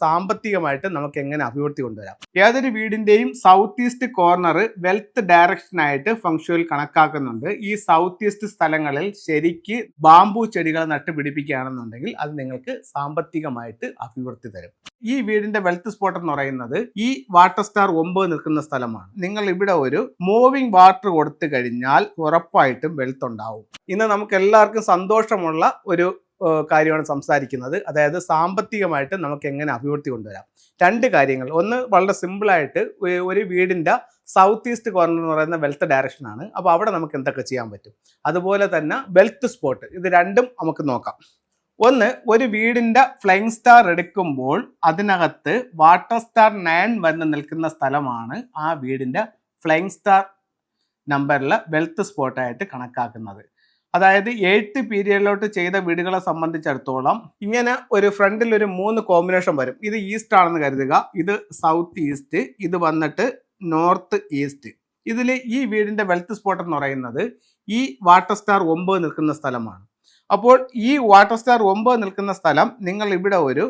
സാമ്പത്തികമായിട്ട് നമുക്ക് എങ്ങനെ അഭിവൃദ്ധി കൊണ്ടുവരാം. ഏതൊരു വീടിന്റെയും south east corner wealth direction ആയിട്ട് ഫംഗ്ഷനിൽ കണക്കാക്കുന്നുണ്ട്. ഈ സൗത്ത് ഈസ്റ്റ് സ്ഥലങ്ങളിൽ ശരിക്ക് ബാമ്പു ചെടികൾ നട്ടുപിടിപ്പിക്കുകയാണെന്നുണ്ടെങ്കിൽ അത് നിങ്ങൾക്ക് സാമ്പത്തികമായിട്ട് അഭിവൃദ്ധി തരും. ഈ വീടിന്റെ വെൽത്ത് സ്പോട്ട് എന്ന് പറയുന്നത് ഈ വാട്ടർ സ്റ്റാർ ഒമ്പത് നിൽക്കുന്ന സ്ഥലമാണ്. നിങ്ങൾ ഇവിടെ ഒരു മൂവിംഗ് വാട്ടർ കൊടുത്തു കഴിഞ്ഞാൽ ഉറപ്പായിട്ടും വെൽത്ത് ഉണ്ടാവും. ഇന്ന് നമുക്ക് എല്ലാവർക്കും സന്തോഷമുള്ള ഒരു കാര്യമാണ് സംസാരിക്കുന്നത്. അതായത് സാമ്പത്തികമായിട്ട് നമുക്ക് എങ്ങനെ അഭിവൃദ്ധി കൊണ്ടുവരാം. രണ്ട് കാര്യങ്ങൾ. ഒന്ന് വളരെ സിമ്പിളായിട്ട് ഒരു വീടിന്റെ സൗത്ത് ഈസ്റ്റ് കോർണർ എന്ന് പറയുന്ന വെൽത്ത് ഡയറക്ഷനാണ് അപ്പോൾ അവിടെ നമുക്ക് എന്തൊക്കെ ചെയ്യാൻ പറ്റും? അതുപോലെ തന്നെ വെൽത്ത് സ്പോട്ട് ഇത് രണ്ടും നമുക്ക് നോക്കാം. ഒന്ന് ഒരു വീടിന്റെ ഫ്ലൈങ് സ്റ്റാർ എടുക്കുമ്പോൾ അതിനകത്ത് വാട്ടർ സ്റ്റാർ നയൻ വന്ന് നിൽക്കുന്ന സ്ഥലമാണ് ആ വീടിന്റെ ഫ്ലൈങ് സ്റ്റാർ നമ്പറിലെ വെൽത്ത് സ്പോട്ടായിട്ട് കണക്കാക്കുന്നത്. അതായത് എയ്ത്ത് പീരിയഡിലോട്ട് ചെയ്ത വീടുകളെ സംബന്ധിച്ചിടത്തോളം ഇങ്ങനെ ഒരു ഫ്രണ്ടിൽ ഒരു മൂന്ന് കോമ്പിനേഷൻ വരും. ഇത് ഈസ്റ്റ് ആണെന്ന് കരുതുക. ഇത് സൗത്ത് ഈസ്റ്റ് ഇത് വന്നിട്ട് നോർത്ത് ഈസ്റ്റ് ഇതിൽ ഈ വീടിന്റെ വെൽത്ത് സ്പോട്ട് എന്ന് പറയുന്നത് ഈ വാട്ടർ സ്റ്റാർ ഒമ്പത് നിൽക്കുന്ന സ്ഥലമാണ്. അപ്പോൾ ഈ വാട്ടർ സ്റ്റാർ ഒമ്പത് നിൽക്കുന്ന സ്ഥലം നിങ്ങൾ ഇവിടെ ഒരു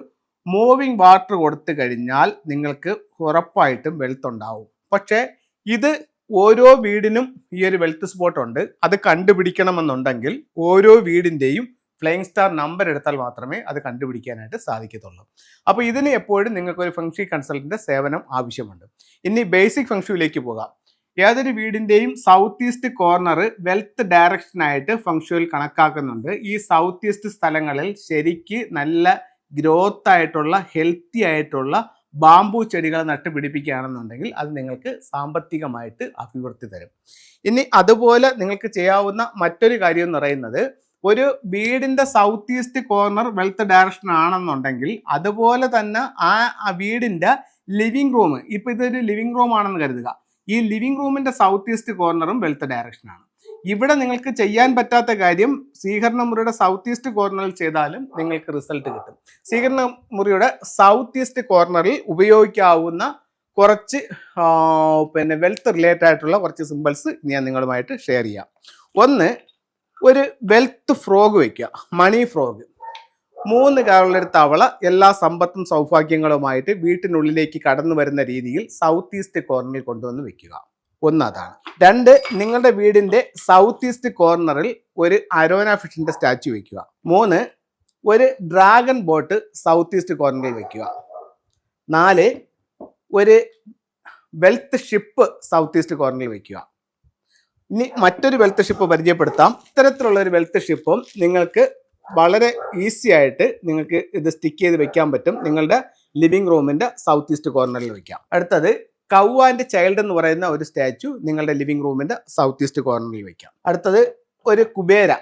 മൂവിങ് വാട്ടർ കൊടുത്തു കഴിഞ്ഞാൽ നിങ്ങൾക്ക് ഉറപ്പായിട്ടും വെൽത്ത് ഉണ്ടാവും. പക്ഷേ ഇത് ഓരോ വീടിനും ഈ ഒരു വെൽത്ത് സ്പോട്ട് ഉണ്ട്. അത് കണ്ടുപിടിക്കണമെന്നുണ്ടെങ്കിൽ ഓരോ വീടിന്റെയും ഫ്ലൈങ് സ്റ്റാർ നമ്പർ എടുത്താൽ മാത്രമേ അത് കണ്ടുപിടിക്കാനായിട്ട് സാധിക്കത്തുള്ളൂ. അപ്പോൾ ഇതിന് എപ്പോഴും നിങ്ങൾക്ക് ഒരു ഫംഗ്ഷൻ കൺസൾട്ടന്റെ സേവനം ആവശ്യമുണ്ട്. ഇനി ബേസിക് ഫംഗ്ഷനിലേക്ക് പോകാം. ഏതൊരു വീടിന്റെയും സൗത്ത് ഈസ്റ്റ് കോർണർ വെൽത്ത് ഡയറക്ഷനായിട്ട് ഫംഗ്ഷനിൽ കണക്കാക്കുന്നുണ്ട്. ഈ സൗത്ത് ഈസ്റ്റ് സ്ഥലങ്ങളിൽ ശരിക്ക് നല്ല ഗ്രോത്ത് ആയിട്ടുള്ള ഹെൽത്തി ആയിട്ടുള്ള ബാംബു ചെടികൾ നട്ടുപിടിപ്പിക്കുകയാണെന്നുണ്ടെങ്കിൽ അത് നിങ്ങൾക്ക് സാമ്പത്തികമായിട്ട് അഭിവൃദ്ധി തരും. ഇനി അതുപോലെ നിങ്ങൾക്ക് ചെയ്യാവുന്ന മറ്റൊരു കാര്യം എന്ന് പറയുന്നത് ഒരു വീടിന്റെ south east corner wealth direction ആണെന്നുണ്ടെങ്കിൽ അതുപോലെ തന്നെ ആ വീടിന്റെ ലിവിംഗ് റൂം ഇപ്പം ഇതൊരു ലിവിംഗ് റൂം ആണെന്ന് കരുതുക. ഈ ലിവിംഗ് റൂമിന്റെ സൗത്ത് ഈസ്റ്റ് കോർണറും വെൽത്ത് ഡയറക്ഷൻ ആണ്. ഇവിടെ നിങ്ങൾക്ക് ചെയ്യാൻ പറ്റാത്ത കാര്യം സ്വീകരണ മുറിയുടെ സൗത്ത് ഈസ്റ്റ് കോർണറിൽ ചെയ്താലും നിങ്ങൾക്ക് റിസൾട്ട് കിട്ടും. സ്വീകരണ മുറിയുടെ സൗത്ത് ഈസ്റ്റ് കോർണറിൽ ഉപയോഗിക്കാവുന്ന കുറച്ച് പിന്നെ വെൽത്ത് റിലേറ്റഡ് ആയിട്ടുള്ള കുറച്ച് സിമ്പിൾസ് ഞാൻ നിങ്ങളുമായിട്ട് ഷെയർ ചെയ്യാം. ഒന്ന് ഒരു വെൽത്ത് ഫ്രോഗ് വയ്ക്കുക മണി ഫ്രോഗ് മൂന്ന് കാലുള്ളൊരു തവള എല്ലാ സമ്പത്തും സൗഭാഗ്യങ്ങളുമായിട്ട് വീട്ടിനുള്ളിലേക്ക് കടന്നു വരുന്ന രീതിയിൽ സൗത്ത് ഈസ്റ്റ് കോർണറിൽ കൊണ്ടുവന്ന് വെക്കുക. ഒന്ന് അതാണ് രണ്ട് നിങ്ങളുടെ വീടിന്റെ സൗത്ത് ഈസ്റ്റ് കോർണറിൽ ഒരു അരോന ഫിഷിന്റെ സ്റ്റാച്ചു വെക്കുക. മൂന്ന് ഒരു ഡ്രാഗൺ ബോട്ട് സൗത്ത് ഈസ്റ്റ് കോർണറിൽ വെക്കുക. നാല് ഒരു വെൽത്ത് ഷിപ്പ് സൗത്ത് ഈസ്റ്റ് കോർണറിൽ വെക്കുക. ഇനി മറ്റൊരു വെൽത്ത് ഷിപ്പ് പരിചയപ്പെടുത്താം. ഇത്തരത്തിലുള്ള ഒരു വെൽത്ത് ഷിപ്പും നിങ്ങൾക്ക് വളരെ ഈസി ആയിട്ട് നിങ്ങൾക്ക് ഇത് സ്റ്റിക്ക് ചെയ്ത് വെക്കാൻ പറ്റും. നിങ്ങളുടെ ലിവിംഗ് റൂമിന്റെ സൗത്ത് ഈസ്റ്റ് കോർണറിൽ വെക്കാം. അടുത്തത് കൗ ആൻഡ് ചൈൽഡ് എന്ന് പറയുന്ന ഒരു സ്റ്റാച്ചു നിങ്ങളുടെ ലിവിംഗ് റൂമിന്റെ സൗത്ത് ഈസ്റ്റ് കോർണറിൽ വെക്കാം. അടുത്തത് ഒരു കുബേര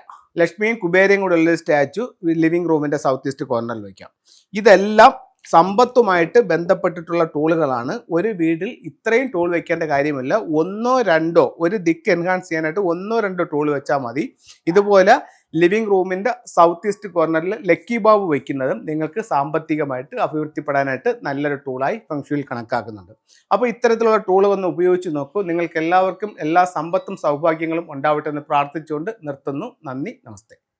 ലക്ഷ്മിയും കുബേരയും കൂടെ ഉള്ള സ്റ്റാച്ചു ലിവിംഗ് റൂമിന്റെ സൗത്ത് ഈസ്റ്റ് കോർണറിൽ വെക്കാം. ഇതെല്ലാം സമ്പത്തുമായിട്ട് ബന്ധപ്പെട്ടിട്ടുള്ള ടൂളുകളാണ്. ഒരു വീട്ടിൽ ഇത്രയും ടൂൾ വെക്കേണ്ട കാര്യമില്ല. ഒന്നോ രണ്ടോ ഒരു ദിക്ക് എൻഹാൻസ് ചെയ്യാനായിട്ട് ഒന്നോ രണ്ടോ ടൂൾ വെച്ചാൽ മതി. ഇതുപോലെ ലിവിംഗ് റൂമിന്റെ സൗത്ത് ഈസ്റ്റ് കോർണറിൽ ലക്കി ബാബ് വയ്ക്കുന്നതും നിങ്ങൾക്ക് സാമ്പത്തികമായിട്ട് അഭിവൃദ്ധിപ്പെടാനായിട്ട് നല്ലൊരു ടൂളായി ഫംഗ്ഷനിൽ കണക്കാക്കുന്നുണ്ട്. അപ്പോൾ ഇത്തരത്തിലുള്ള ടൂൾ ഒന്ന് ഉപയോഗിച്ച് നോക്കൂ. നിങ്ങൾക്ക് എല്ലാവർക്കും എല്ലാ സമ്പത്തും സൗഭാഗ്യങ്ങളും ഉണ്ടാവട്ടെ എന്ന് പ്രാർത്ഥിച്ചുകൊണ്ട് നിർത്തുന്നു. നന്ദി. നമസ്തേ.